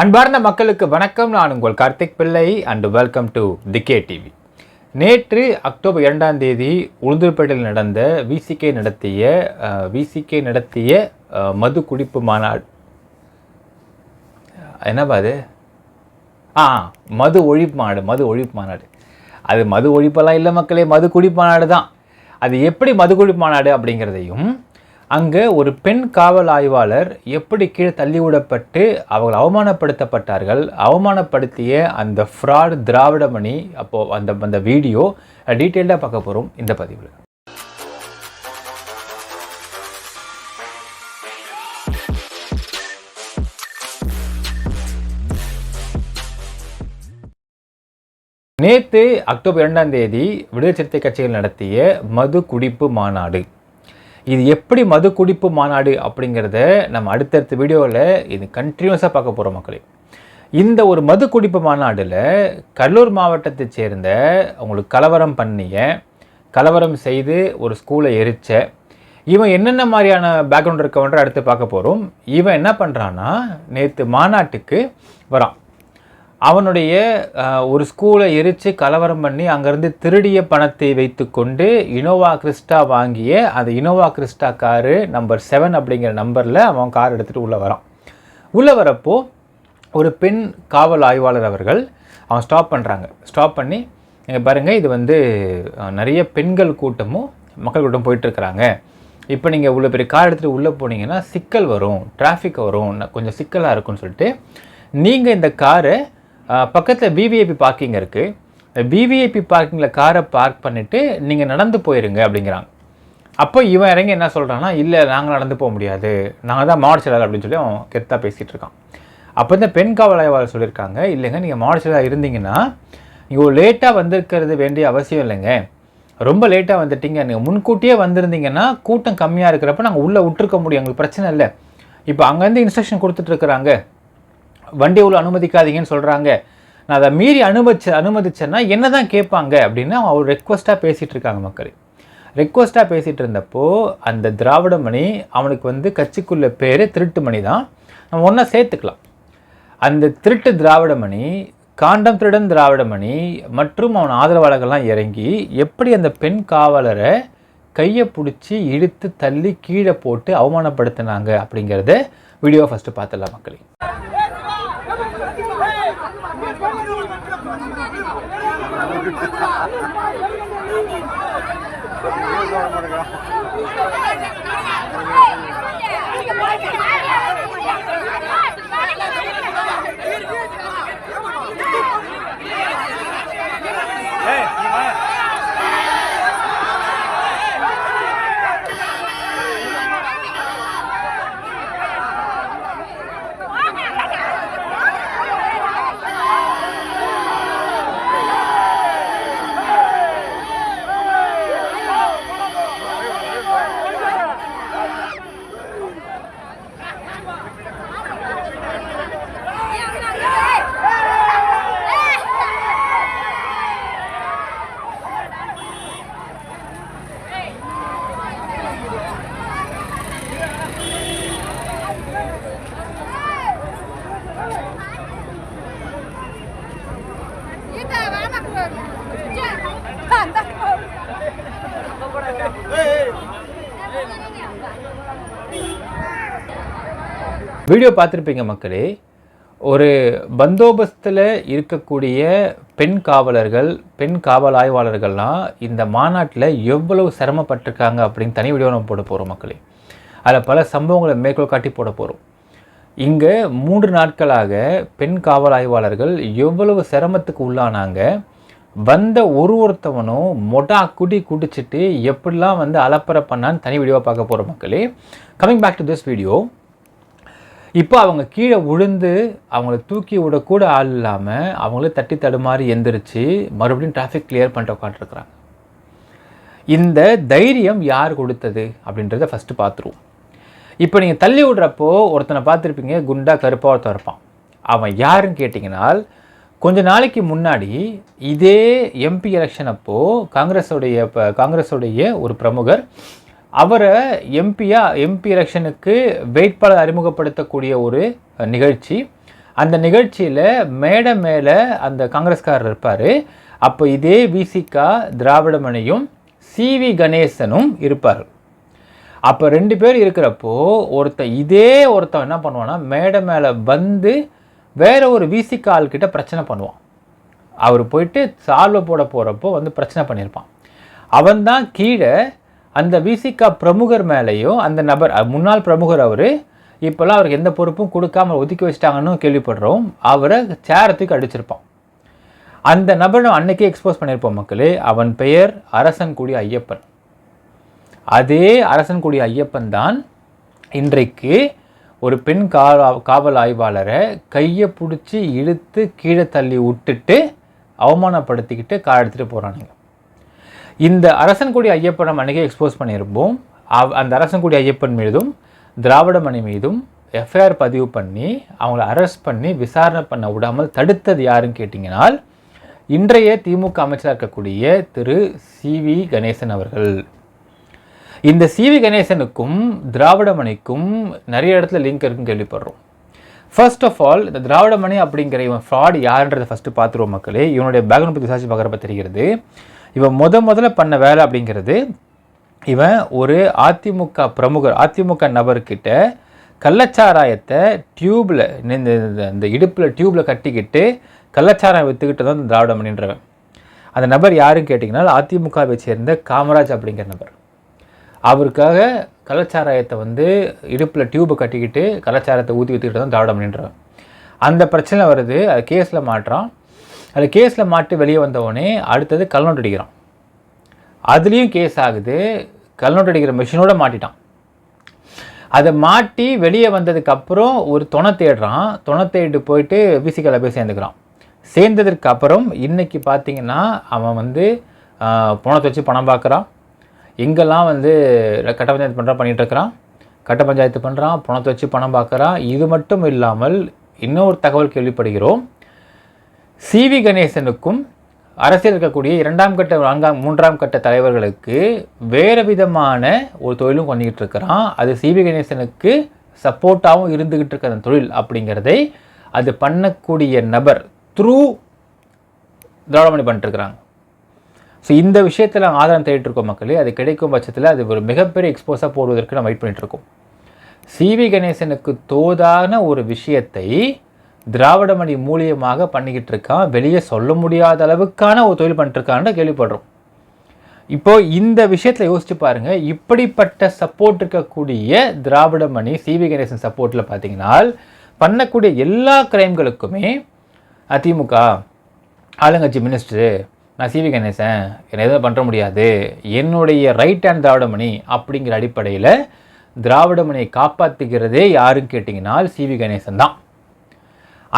அன்பார்ந்த மக்களுக்கு வணக்கம். நான் உங்கள் Karthik Pillai and welcome to DK TV நேற்று அக்டோபர் இரண்டாம் தேதி உளுந்தூர்பேட்டையில் நடந்த விசிகே நடத்திய விசிகே நடத்திய மது குடிப்பு மாநாடு. என்னப்பா அது? ஆ மது ஒழிப்பு மாநாடு மது ஒழிப்பு மாநாடு. அது மது ஒழிப்பெல்லாம் இல்லை மக்களே மது குடிப்பு மாநாடு தான். அது எப்படி மது குடிப்பு மாநாடு அப்படிங்கிறதையும் அங்கே ஒரு பெண் காவல் ஆய்வாளர் எப்படி கீழே தள்ளிவிடப்பட்டு அவர்கள் அவமானப்படுத்தப்பட்டார்கள் அவமானப்படுத்திய அந்த ஃப்ராட் திராவிடமணி அப்போது அந்த அந்த வீடியோ டீட்டெயில்டாக பார்க்க போகிறோம் இந்த பதிவில். நேற்று அக்டோபர் இரண்டாம் தேதி விடுதலை சிறுத்தை கட்சிகள் நடத்திய மது குடிப்பு மாநாடு. இது எப்படி மது குடிப்பு மாநாடு அப்படிங்கிறத நம்ம அடுத்தடுத்த வீடியோவில் இது கண்டினியூஸாக பார்க்க போகிறோம் மக்களே. இந்த ஒரு மது குடிப்பு மாநாடில் கடலூர் மாவட்டத்தை சேர்ந்த அவங்களுக்கு கலவரம் பண்ணிய கலவரம் செய்து ஒரு ஸ்கூலை எரிச்ச இவன் என்னென்ன மாதிரியான பேக்ரவுண்ட் இருக்கவன்ற அடுத்து பார்க்க போகிறோம் இவன் என்ன பண்ணுறான்னா நேற்று மாநாட்டுக்கு வரான். அவனுடைய ஒரு ஸ்கூலை எரித்து கலவரம் பண்ணி அங்கேருந்து திருடிய பணத்தை வைத்துக்கொண்டு இனோவா கிறிஸ்டா வாங்கிய அந்த Innova Crysta car number seven அப்படிங்கிற நம்பரில் அவன் கார் எடுத்துகிட்டு உள்ளே வரான். உள்ளே வரப்போ ஒரு பெண் காவல் ஆய்வாளர் அவர்கள் அவன் ஸ்டாப் பண்ணுறாங்க ஸ்டாப் பண்ணி இங்கே பாருங்கள் இது வந்து நிறைய பெண்கள் கூட்டமும் மக்கள் கூட்டம் போயிட்டுருக்குறாங்க. இப்போ நீங்கள் இவ்வளோ பெரிய கார் எடுத்துகிட்டு உள்ளே போனீங்கன்னா சிக்கல் வரும் டிராஃபிக் வரும் கொஞ்சம் சிக்கலாக இருக்கும்னு சொல்லிட்டு நீங்கள் இந்த காரை பக்கத்தில் விவிஐபி பார்க்கிங் இருக்குது விவிஐபி பார்க்கிங்கில் காரை பார்க் பண்ணிவிட்டு நீங்கள் நடந்து போயிருங்க அப்படிங்கிறாங்க அப்போ இவன் இறங்கி என்ன சொல்கிறான்னா இல்லை நாங்கள் நடந்து போக முடியாது. நாங்கள் தான் மாவட்ட செயலாளர் அப்படின்னு சொல்லி அவன் கெத்தாக பேசிகிட்டு இருக்கான். அப்போ இந்த பெண் காவல் ஆய்வாளர் சொல்லியிருக்காங்க இல்லைங்க நீங்கள் மாவட்ட செயலாளர் இருந்தீங்கன்னா நீங்கள் லேட்டாக வந்திருக்கிறது வேண்டிய அவசியம் இல்லைங்க. ரொம்ப லேட்டாக வந்துட்டீங்க. நீங்கள் முன்கூட்டியே வந்திருந்தீங்கன்னா கூட்டம் கம்மியாக இருக்கிறப்ப நாங்கள் உள்ளே விட்டுருக்க முடியும். எங்களுக்கு பிரச்சனை இல்லை. இப்போ அங்கேருந்து இன்ஸ்ட்ரக்ஷன் கொடுத்துட்ருக்குறாங்க வண்டி உள்ள அனுமதிக்காதீங்கன்னு சொல்கிறாங்க நான் அதை மீறி அனுமதிச்ச அனுமதிச்சேன்னா என்ன தான் கேட்பாங்க அப்படின்னு அவர் ரெக்வஸ்ட்டாக பேசிகிட்டு இருக்காங்க மக்கள். ரெக்வஸ்ட்டாக பேசிகிட்டு இருந்தப்போ அந்த திராவிடமணி அவனுக்கு வந்து கட்சிக்குள்ள பேர் திருட்டுமணி தான். நம்ம ஒன்றா சேர்த்துக்கலாம். அந்த திருட்டு திராவிடமணி காண்டம் திருடன் திராவிடமணி மற்றும் அவன் ஆதரவாளர்கள்லாம் இறங்கி எப்படி அந்த பெண் காவலரை கையை பிடிச்சி இழுத்து தள்ளி கீழே போட்டு அவமானப்படுத்தினாங்க அப்படிங்கிறத வீடியோ ஃபஸ்ட்டு பார்த்துடலாம் மக்களே. வீடியோ பார்த்துருப்பீங்க மக்களே ஒரு பந்தோபஸ்தில் இருக்கக்கூடிய பெண் காவலர்கள் பெண் காவல் ஆய்வாளர்கள்லாம் இந்த மாநாட்டில் எவ்வளவு சிரமப்பட்டிருக்காங்க அப்படின்னு தனி வீடியோ நம்ம போட போகிறோம் மக்களே. அதில் பல சம்பவங்களை மேற்கோள் காட்டி போட போகிறோம் இங்கே மூன்று நாட்களாக பெண் காவல் ஆய்வாளர்கள் எவ்வளவு சிரமத்துக்கு உள்ளானாங்க வந்த ஒரு ஒருத்தவனும் மொட்டா குடி குடிச்சிட்டு எப்படிலாம் வந்து அலப்பறை பண்ணான்னு தனி வீடியோவாக பார்க்க போகிற மக்களே. Coming back to this video இப்போ அவங்க கீழே விழுந்து அவங்கள தூக்கி விடக்கூட ஆள் இல்லாமல் அவங்களே தட்டி தடுமாறி எந்திரிச்சு மறுபடியும் டிராஃபிக் கிளியர் பண்ணிட்டு உட்காந்துருக்குறாங்க இந்த தைரியம் யார் கொடுத்தது அப்படின்றத ஃபஸ்ட்டு பார்த்துருவோம். இப்போ நீங்கள் தள்ளி விடுறப்போ ஒருத்தனை பார்த்துருப்பீங்க குண்டா கருப்பாக ஒருத்தன் இருப்பான். அவன் யாருன்னு கேட்டிங்கன்னா கொஞ்ச நாளைக்கு முன்னாடி இதே எம்பி எலெக்ஷன் அப்போது காங்கிரஸுடைய இப்போ காங்கிரஸுடைய ஒரு பிரமுகர் அவரை எம்பியா எம்பி எலெக்ஷனுக்கு வேட்பாளர் அறிமுகப்படுத்தக்கூடிய ஒரு நிகழ்ச்சி. அந்த நிகழ்ச்சியில் மேடை மேலே அந்த காங்கிரஸ்காரர் இருப்பார். அப்போ இதே விசிகா திராவிடமணியும் சிவி கணேசனும் இருப்பார். அப்போ ரெண்டு பேர் இருக்கிறப்போ ஒருத்தன் இதே ஒருத்தன் என்ன பண்ணுவான்னா மேடை மேலே வந்து வேற ஒரு விசிகா ஆள்கிட்ட பிரச்சனை பண்ணுவான். அவர் போயிட்டு சால்வை போட போகிறப்போ வந்து பிரச்சனை பண்ணியிருப்பான் அவன் தான் கீழே அந்த விசிகா பிரமுகர் மேலேயும் அந்த நபர் முன்னாள் பிரமுகர் அவர் இப்போல்லாம் அவருக்கு எந்த பொறுப்பும் கொடுக்காம ஒதுக்கி வச்சிட்டாங்கன்னு கேள்விப்படுறோம். அவரை சேரத்துக்கு அடிச்சிருப்பான். அந்த நபரை அன்னைக்கே எக்ஸ்போஸ் பண்ணியிருப்போம் மக்களே அவன் பெயர் அரசன்குடி ஐயப்பன். அதே அரசன்குடி ஐயப்பன் தான் இன்றைக்கு ஒரு பெண் கா காவல் ஆய்வாளரை கையை பிடிச்சி இழுத்து கீழே தள்ளி விட்டுட்டு அவமானப்படுத்திக்கிட்டு கார் எடுத்துகிட்டு போகிறானுங்க இந்த அரசன்குடி ஐயப்பன் நம்ம அன்றைக்கே எக்ஸ்போஸ் பண்ணியிருப்போம் அவ் அந்த அரசன்குடி ஐயப்பன் மீதும் திராவிடமணி மீதும் எஃப்ஐஆர் பதிவு பண்ணி அவங்கள அரெஸ்ட் பண்ணி விசாரணை பண்ண விடாமல் தடுத்தது யாருன்னு கேட்டிங்கனால் இன்றைய திமுக அமைச்சராக இருக்கக்கூடிய திரு சி வி கணேசன் அவர்கள். இந்த சிவி கணேசனுக்கும் திராவிடமணிக்கும் நிறைய இடத்துல லிங்க் இருக்குன்னு கேள்விப்படுறோம். ஃபர்ஸ்ட் ஆஃப் ஆல் இந்த திராவிடமணி அப்படிங்கிற இவன் ஃப்ராட் யாருன்றதை ஃபஸ்ட்டு பார்த்துருவோம் மக்களே. இவனுடைய பேக்ரவுண்ட் பற்றி விசாரிச்சு பார்க்குறப்ப தெரிகிறது. இவன் முத முதல்ல பண்ண வேலை அப்படிங்கிறது இவன் ஒரு அதிமுக பிரமுகர் அதிமுக நபர்கிட்ட கள்ளச்சாராயத்தை டியூப்பில் இந்த இந்த- இடுப்பில் டியூப்பில் கட்டிக்கிட்டு கள்ளச்சாராயம் விற்றுக்கிட்டு தான் இந்த திராவிடமணின்றவன் அந்த நபர் யாருன்னு கேட்டிங்கன்னா அதிமுகவை சேர்ந்த காமராஜ் அப்படிங்கிற நபர். அவருக்காக கலாச்சாரத்தை வந்து இடுப்பில் டியூப் கட்டிக்கிட்டு கலாச்சாரத்தை ஊற்றி ஊற்றிக்கிட்டு தான் திராவிடம் அப்படின்றவன் அந்த பிரச்சனை வருது அது கேஸில் மாட்டுறான். அது கேஸில் மாட்டி வெளியே வந்தவொடனே அடுத்தது கல்நோட்டு அடிக்கிறான். அதுலேயும் கேஸ் ஆகுது கல்நோட்டு அடிக்கிற மிஷினோட மாட்டிட்டான். அதை மாட்டி வெளியே வந்ததுக்கப்புறம் ஒரு துணை தேடுறான். துணை தேடிட்டு போயிட்டு விசிக்கலை போய் சேர்ந்துக்கிறான். சேர்ந்ததற்கு அப்புறம் இன்னைக்கு பார்த்தீங்கன்னா அவன் வந்து பணத்தை வச்சு பணம் பார்க்குறான் எங்கெல்லாம் வந்து கட்ட பஞ்சாயத்து பண்ணுறான் பண்ணிட்டு இருக்கிறான் கட்ட பஞ்சாயத்து பண்ணுறான் பணத்தை வச்சு பணம் பார்க்குறான் இது மட்டும் இல்லாமல் இன்னொரு தகவல் கேள்விப்படுகிறோம். சிவி கணேசனுக்கும் அரசியல் இருக்கக்கூடிய இரண்டாம் கட்ட நான்காம் மூன்றாம் கட்ட தலைவர்களுக்கு வேறு விதமான ஒரு தொழிலும் பண்ணிக்கிட்டு இருக்கிறான் அது சிவி கணேசனுக்கு சப்போர்ட்டாகவும் இருந்துக்கிட்டு இருக்க அந்த தொழில் அப்படிங்கிறதை அது பண்ணக்கூடிய நபர் த்ரூ திராவிடமணி பண்ணிட்டுருக்குறாங்க. ஸோ இந்த விஷயத்தில் ஆதாரம் தேடிட்டு இருக்கோம் மக்களே. அது கிடைக்கும் பட்சத்தில் அது ஒரு மிகப்பெரிய எக்ஸ்போஸாக போடுவதற்கு நம்ம வெயிட் பண்ணிகிட்ருக்கோம் சிவி கணேசனுக்கு தோதான ஒரு விஷயத்தை திராவிடமணி மூலியமாக பண்ணிக்கிட்டு இருக்கான். வெளியே சொல்ல முடியாத அளவுக்கான ஒரு தொழில் பண்ணிட்டுருக்கான்னு கேள்விப்படுறோம். இப்போ இந்த விஷயத்தில் யோசிச்சு பாருங்கள் இப்படிப்பட்ட சப்போர்ட் இருக்கக்கூடிய திராவிடமணி சிவி கணேசன் சப்போர்ட்டில் பார்த்தீங்கன்னா பண்ணக்கூடிய எல்லா கிரைம்களுக்குமே அதிமுக ஆளுங்கட்சி மினிஸ்டரு நான் சிவி கணேசன். என்னை எதுவும் பண்ண முடியாது. என்னுடைய ரைட் ஹேண்ட் திராவிடமணி அப்படிங்கிற அடிப்படையில் திராவிடமணியை காப்பாற்றுகிறதே யாருன்னு கேட்டிங்கன்னா சிவி கணேசன் தான்.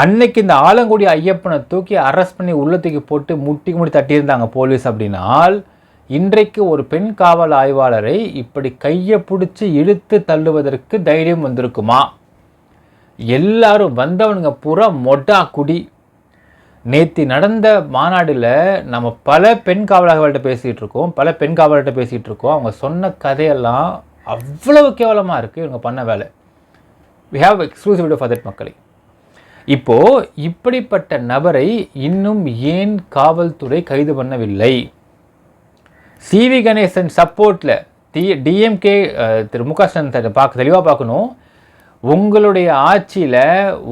அன்னைக்கு இந்த ஆலங்குடி ஐயப்பனை தூக்கி அரெஸ்ட் பண்ணி உள்ளத்துக்கு போட்டு முட்டி முடி தட்டியிருந்தாங்க போலீஸ் அப்படின்னால் இன்றைக்கு ஒரு பெண் காவல் ஆய்வாளரை இப்படி கையை பிடிச்சி இழுத்து தள்ளுவதற்கு தைரியம் வந்திருக்குமா? எல்லாரும் வந்தவனுங்க பூரா மொட்டா குடி. நேற்று நடந்த மாநாட்டில் நம்ம பல பெண் காவலர்கள்ட்ட பேசிகிட்டு இருக்கோம் பல பெண் காவலர்கிட்ட பேசிகிட்டு இருக்கோம். அவங்க சொன்ன கதையெல்லாம் அவ்வளவு கேவலமாக இருக்குது இவங்க பண்ண வேலை. We have exclusive video for that மக்களை. இப்போது இப்படிப்பட்ட நபரை இன்னும் ஏன் காவல்துறை கைது பண்ணவில்லை? சிவி கணேசன் சப்போர்ட்டில் டி டிஎம்கே திரு மு க ஸ்டாலின் பார்க்க தெளிவாக பார்க்கணும். உங்களுடைய ஆட்சியில்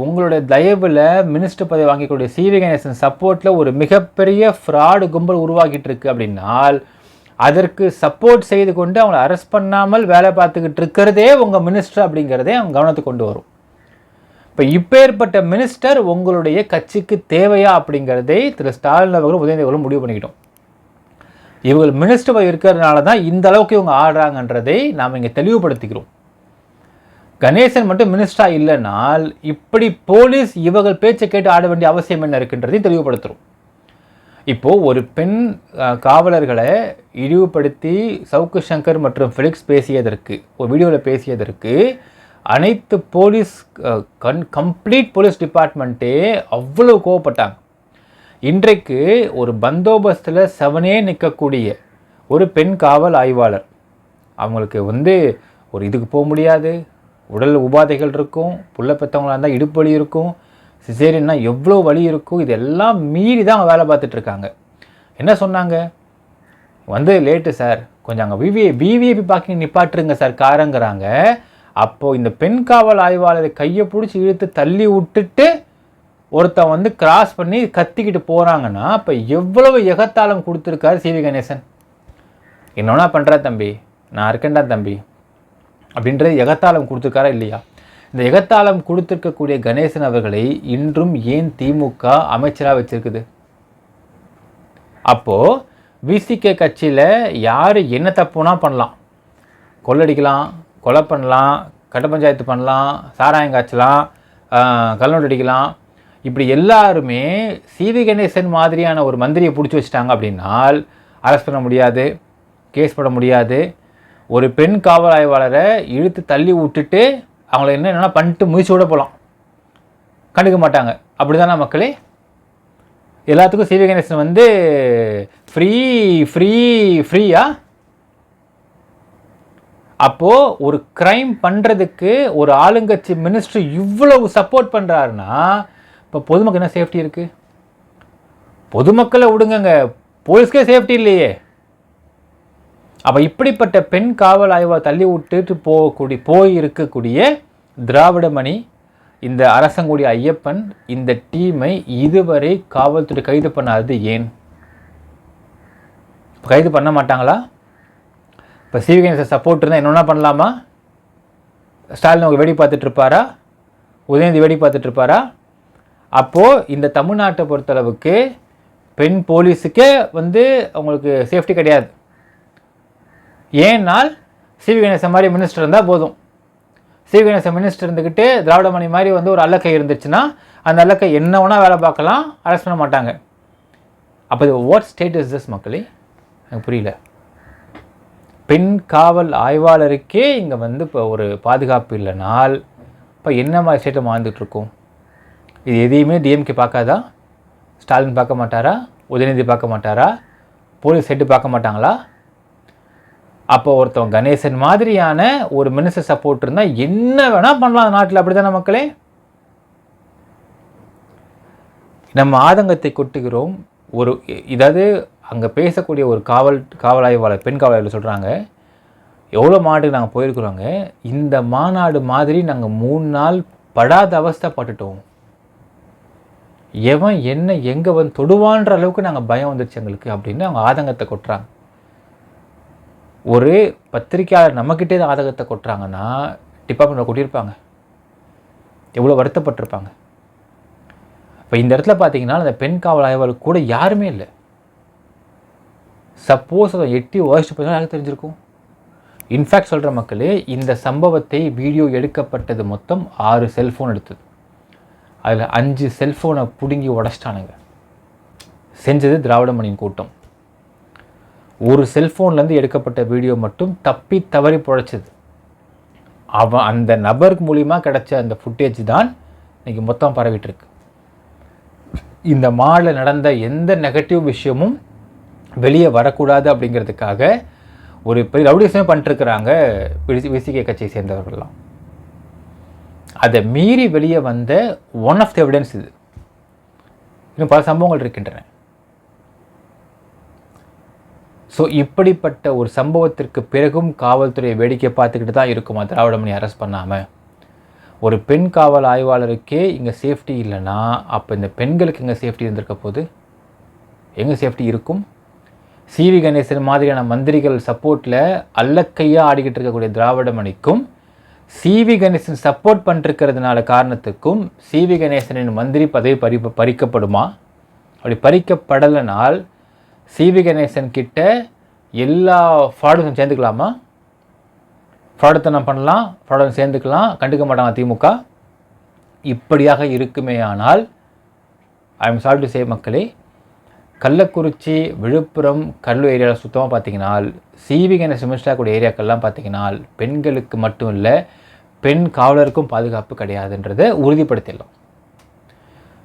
உங்களுடைய தயவில் மினிஸ்டர் பதவி வாங்கிக்கூடிய சிவி கணேசன் சப்போர்ட்டில் ஒரு மிகப்பெரிய ஃப்ராடு கும்பல் உருவாக்கிட்டு இருக்கு அப்படின்னால் அதற்கு சப்போர்ட் செய்து கொண்டு அவங்களை அரெஸ்ட் பண்ணாமல் வேலை பார்த்துக்கிட்டு இருக்கிறதே உங்கள் மினிஸ்டர் அப்படிங்கிறதே அவங்க கவனத்துக்கு கொண்டு வரும். இப்போ இப்பேற்பட்ட மினிஸ்டர் உங்களுடைய கட்சிக்கு தேவையா அப்படிங்கிறதை திரு ஸ்டாலின் அவர்களும் உதயநிதிகளும் முடிவு பண்ணிக்கிட்டோம். இவங்க மினிஸ்டர் இருக்கிறதுனால தான் இந்த அளவுக்கு இவங்க ஆடுறாங்கன்றதை நாம் இங்கே தெளிவுபடுத்திக்கிறோம். கணேசன் மட்டும் மினிஸ்டரா இல்லைனால் இப்படி போலீஸ் இவர்கள் பேச்சை கேட்டு ஆட வேண்டிய அவசியம் என்ன இருக்குன்றதையும் தெளிவுபடுத்துகிறோம் இப்போது ஒரு பெண் காவலர்களை இழிவுபடுத்தி சவுக்கு சங்கர் மற்றும் ஃபிலிக்ஸ் பேசியதற்கு ஒரு வீடியோவில் பேசியதற்கு அனைத்து போலீஸ் கன் கம்ப்ளீட் போலீஸ் டிபார்ட்மெண்ட்டே அவ்வளோ கோவப்பட்டாங்க. இன்றைக்கு ஒரு பந்தோபஸ்தில் செவனே நிற்கக்கூடிய ஒரு பெண் காவல் ஆய்வாளர். அவங்களுக்கு வந்து ஒரு இதுக்கு போக முடியாது உடல் உபாதைகள் இருக்கும் புள்ள பெற்றவங்களாக இருந்தால் இடுப்பு வலி இருக்கும் சிசேரியன்னா எவ்வளோ வலி இருக்கும் இதெல்லாம் மீறி தான் அவங்க வேலை பார்த்துட்ருக்காங்க என்ன சொன்னாங்க? வந்து லேட்டு சார். கொஞ்சம் அங்கே விவிஐ விவிஐபி பார்க்கிங் நிப்பாட்டுருங்க சார் காரங்கிறாங்க. அப்போது இந்த பெண் காவல் ஆய்வாளரை கையை பிடிச்சி இழுத்து தள்ளி விட்டுட்டு ஒருத்தன் வந்து கிராஸ் பண்ணி கத்திக்கிட்டு போகிறாங்கன்னா அப்போ எவ்வளவு எகத்தாளம் கொடுத்துருக்காரு சிவி கணேசன்? என்னென்னா பண்ணுற தம்பி. நான் இருக்கேன்டா தம்பி. அப்படின்றது எகத்தாளம் கொடுத்துருக்காரா இல்லையா? இந்த எகத்தாளம் கொடுத்துருக்கக்கூடிய கணேசன் அவர்களை இன்றும் ஏன் திமுக அமைச்சராக வச்சிருக்குது? அப்போது விசிகே கட்சியில் யார் என்ன தப்புனா பண்ணலாம்? கொள்ளடிக்கலாம் கொலை பண்ணலாம் கட்ட பஞ்சாயத்து பண்ணலாம் சாராயம் காய்ச்சலாம் கல்லூரி அடிக்கலாம் இப்படி எல்லாருமே சிவி கணேசன் மாதிரியான ஒரு மந்திரியை பிடிச்சி வச்சிட்டாங்க அப்படின்னால் அரெஸ்ட் பண்ண முடியாது கேஸ் போட முடியாது ஒரு பெண் காவல் ஆய்வாளரை இழுத்து தள்ளி விட்டுட்டு அவங்கள என்ன என்னென்னா பண்ணிட்டு முயற்சி விட போகலாம் கண்டுக்க மாட்டாங்க. அப்படி தானே மக்களே? எல்லாத்துக்கும் சிவி கணேசன் வந்து ஃப்ரீ ஃப்ரீ ஃப்ரீயா அப்போது ஒரு க்ரைம் பண்ணுறதுக்கு ஒரு ஆளுங்கட்சி மினிஸ்டர் இவ்வளவு சப்போர்ட் பண்ணுறாருன்னா இப்போ பொதுமக்கள் என்ன சேஃப்டி இருக்குது பொதுமக்களை விடுங்கங்க. போலீஸ்க்கே சேஃப்டி இல்லையே. அப்போ இப்படிப்பட்ட பெண் காவல் ஆய்வாக தள்ளி விட்டுட்டு போகக்கூடிய போய் இருக்கக்கூடிய திராவிடமணி இந்த அரசங்குடி ஐயப்பன் இந்த டீமை இதுவரை காவல்துறை கைது பண்ணாதது ஏன்? கைது பண்ண மாட்டாங்களா? இப்போ சிவகணேசன் சப்போர்ட் இருந்தால் என்னென்ன பண்ணலாமா? ஸ்டாலின் அவங்க வெடி பார்த்துட்ருப்பாரா உதயநிதி வெடி பார்த்துட்ருப்பாரா அப்போது இந்த தமிழ்நாட்டை பொறுத்தளவுக்கு பெண் போலீஸுக்கே வந்து அவங்களுக்கு சேஃப்டி கிடையாது. ஏன்னால் சிவி கணேசன் மாதிரி மினிஸ்டர் இருந்தால் போதும். சிவி கணேசன் மினிஸ்டர் இருந்துக்கிட்டு திராவிட மணி மாதிரி வந்து ஒரு அல்லக்கை இருந்துச்சுன்னா அந்த அல்லக்கை என்ன வேணால் வேலை பார்க்கலாம் அரெஸ்ட் பண்ண மாட்டாங்க. அப்போ இது வாட் ஸ்டேட் இஸ் திஸ் மக்களே? எனக்கு புரியல. பெண் காவல் ஆய்வாளருக்கே இங்கே வந்து இப்போ ஒரு பாதுகாப்பு இல்லைனால் இப்போ என்ன மாதிரி ஸ்டேட்டை வாழ்ந்துட்டுருக்கோம் இது எதையுமே டிஎம்கே பார்க்காதா? ஸ்டாலின் பார்க்க மாட்டாரா? உதயநிதி பார்க்க மாட்டாரா? போலீஸ் ஹெட்டு பார்க்க மாட்டாங்களா? அப்போ ஒருத்தவன் கணேசன் மாதிரியான ஒரு மினிஸ்டர் சப்போர்ட் இருந்தால் என்ன வேணால் பண்ணலாம் நாட்டில் அப்படி தானே மக்களே? நம்ம ஆதங்கத்தை கொட்டுகிறோம். ஒரு இதாவது அங்கே பேசக்கூடிய ஒரு காவல் காவல் ஆய்வாளர் பெண் காவல் ஆய்வாளர் சொல்கிறாங்க எவ்வளோ மாநாட்டுக்கு நாங்கள் போயிருக்கிறோங்க? இந்த மாநாடு மாதிரி நாங்கள் மூணு நாள் படாத அவஸ்தைப்பட்டுட்டோம் எவன் என்ன எங்கே வந்து தொடுவான்ற அளவுக்கு நாங்கள் பயம் வந்துருச்சு எங்களுக்கு அப்படின்னு அவங்க ஆதங்கத்தை கொட்டுறாங்க. ஒரு பத்திரிக்கையாளர் நம்மக்கிட்டே தான் கொட்டுறாங்கன்னா டிபார்ட்மெண்ட்டில் கொட்டியிருப்பாங்க. எவ்வளோ வருத்தப்பட்டிருப்பாங்க. இப்போ இந்த இடத்துல பார்த்தீங்கன்னா அந்த பெண் காவல் ஆய்வாளர் கூட யாருமே இல்லை. சப்போஸ் அதை எட்டி வாய்ஸ் போய் எனக்கு தெரிஞ்சிருக்கும்? இன்ஃபேக்ட் சொல்கிற மக்களே இந்த சம்பவத்தை வீடியோ எடுக்கப்பட்டது மொத்தம் ஆறு செல்ஃபோன் எடுத்தது. அதில் அஞ்சு செல்ஃபோனை பிடுங்கி உடச்சிட்டானுங்க. செஞ்சது திராவிடமணியின் கூட்டம். ஒரு செல்ஃபோன்லேருந்து எடுக்கப்பட்ட வீடியோ மட்டும் தப்பி தவறி பிழைச்சிது. அவன் அந்த நபருக்கு மூலிமா கிடைச்ச அந்த ஃபுட்டேஜ் தான் இன்றைக்கி மொத்தம் பரவிட்டுருக்கு. இந்த மாலில் நடந்த எந்த நெகட்டிவ் விஷயமும் வெளியே வரக்கூடாது அப்படிங்கிறதுக்காக ஒரு பெரிய ரவுடிசமே பண்ணிட்டுருக்குறாங்க விசிகே கட்சியை சேர்ந்தவர்கள்லாம். அதை மீறி வெளியே வந்த ஒன் ஆஃப் த எவிடன்ஸ் இது. இன்னும் பல சம்பவங்கள் இருக்கின்றன. ஸோ இப்படிப்பட்ட ஒரு சம்பவத்திற்கு பிறகும் காவல்துறையை வேடிக்கை பார்த்துக்கிட்டு தான் இருக்குமா? திராவிடமணி அரெஸ்ட் பண்ணாமல் ஒரு பெண் காவல் ஆய்வாளருக்கே இங்கே சேஃப்டி இல்லைன்னா அப்போ இந்த பெண்களுக்கு எங்கே சேஃப்டி இருந்திருக்க போது எங்கே சேஃப்டி இருக்கும்? சிவி கணேசன் மாதிரியான மந்திரிகள் சப்போர்ட்டில் அல்லக்கையாக ஆடிக்கிட்டு இருக்கக்கூடிய திராவிடமணிக்கும் சிவி கணேசன் சப்போர்ட் பண்ணிருக்கிறதுனால காரணத்துக்கும் சிவி கணேசனின் மந்திரி பதவி பறி பறிக்கப்படுமா? அப்படி பறிக்கப்படலைனால் சிவி கணேசன் கிட்ட எல்லா ஃப்ராடும் சேர்ந்துக்கலாமா? ஃப்ராடுத்தனம் பண்ணலாம் ஃப்ராடன் சேர்ந்துக்கலாம் கண்டுக்க மாட்டாங்க திமுக. இப்படியாக இருக்குமே ஆனால் I am sorry to say மக்களே கள்ளக்குறிச்சி விழுப்புரம் கடலூர் ஏரியாவில் சுத்தமாக பார்த்தீங்கன்னா சிவி கணேசன் மினிஸ்டராக கூடிய ஏரியாக்கள்லாம் பார்த்தீங்கன்னா பெண்களுக்கு மட்டும் இல்லை பெண் காவலருக்கும் பாதுகாப்பு கிடையாதுன்றதை உறுதிப்படுத்திடலாம்.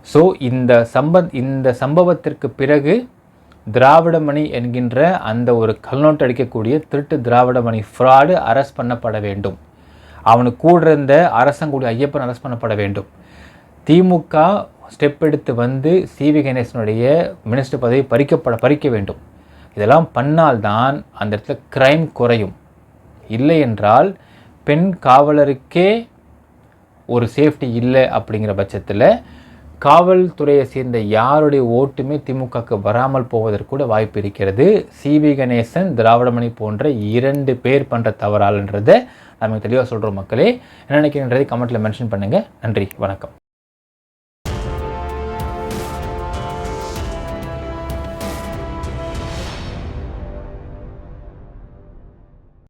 ஸோ இந்த சம்ப இந்த சம்பவத்திற்கு பிறகு திராவிடமணி என்கின்ற அந்த ஒரு கல்நோட்டு அடிக்கக்கூடிய திருட்டு திராவிடமணி ஃப்ராடு அரெஸ்ட் பண்ணப்பட வேண்டும். அவனுக்கு கூட இருந்த அரசங்குடி ஐயப்பன் அரெஸ்ட் பண்ணப்பட வேண்டும். திமுக ஸ்டெப் எடுத்து வந்து சிவி கணேசனுடைய மினிஸ்டர் பதவி பறிக்கப்பட பறிக்க வேண்டும். இதெல்லாம் பண்ணால்தான் அந்த இடத்துல கிரைம் குறையும். இல்லை என்றால் பெண் காவலருக்கே ஒரு சேஃப்டி இல்லை அப்படிங்கிற பட்சத்தில் காவல்துறையை சேர்ந்த யாருடைய ஓட்டுமே திமுகக்கு வராமல் போவதற்கு கூட வாய்ப்பு இருக்கிறது. சிவி கணேசன் திராவிடமணி போன்ற இரண்டு பேர் பண்ணுற தவறாலன்றதை நமக்கு தெளிவாக சொல்கிறோம் மக்களே. என்ன நினைக்கிறேன்றதை கமெண்ட்டில் மென்ஷன் பண்ணுங்கள் நன்றி வணக்கம்.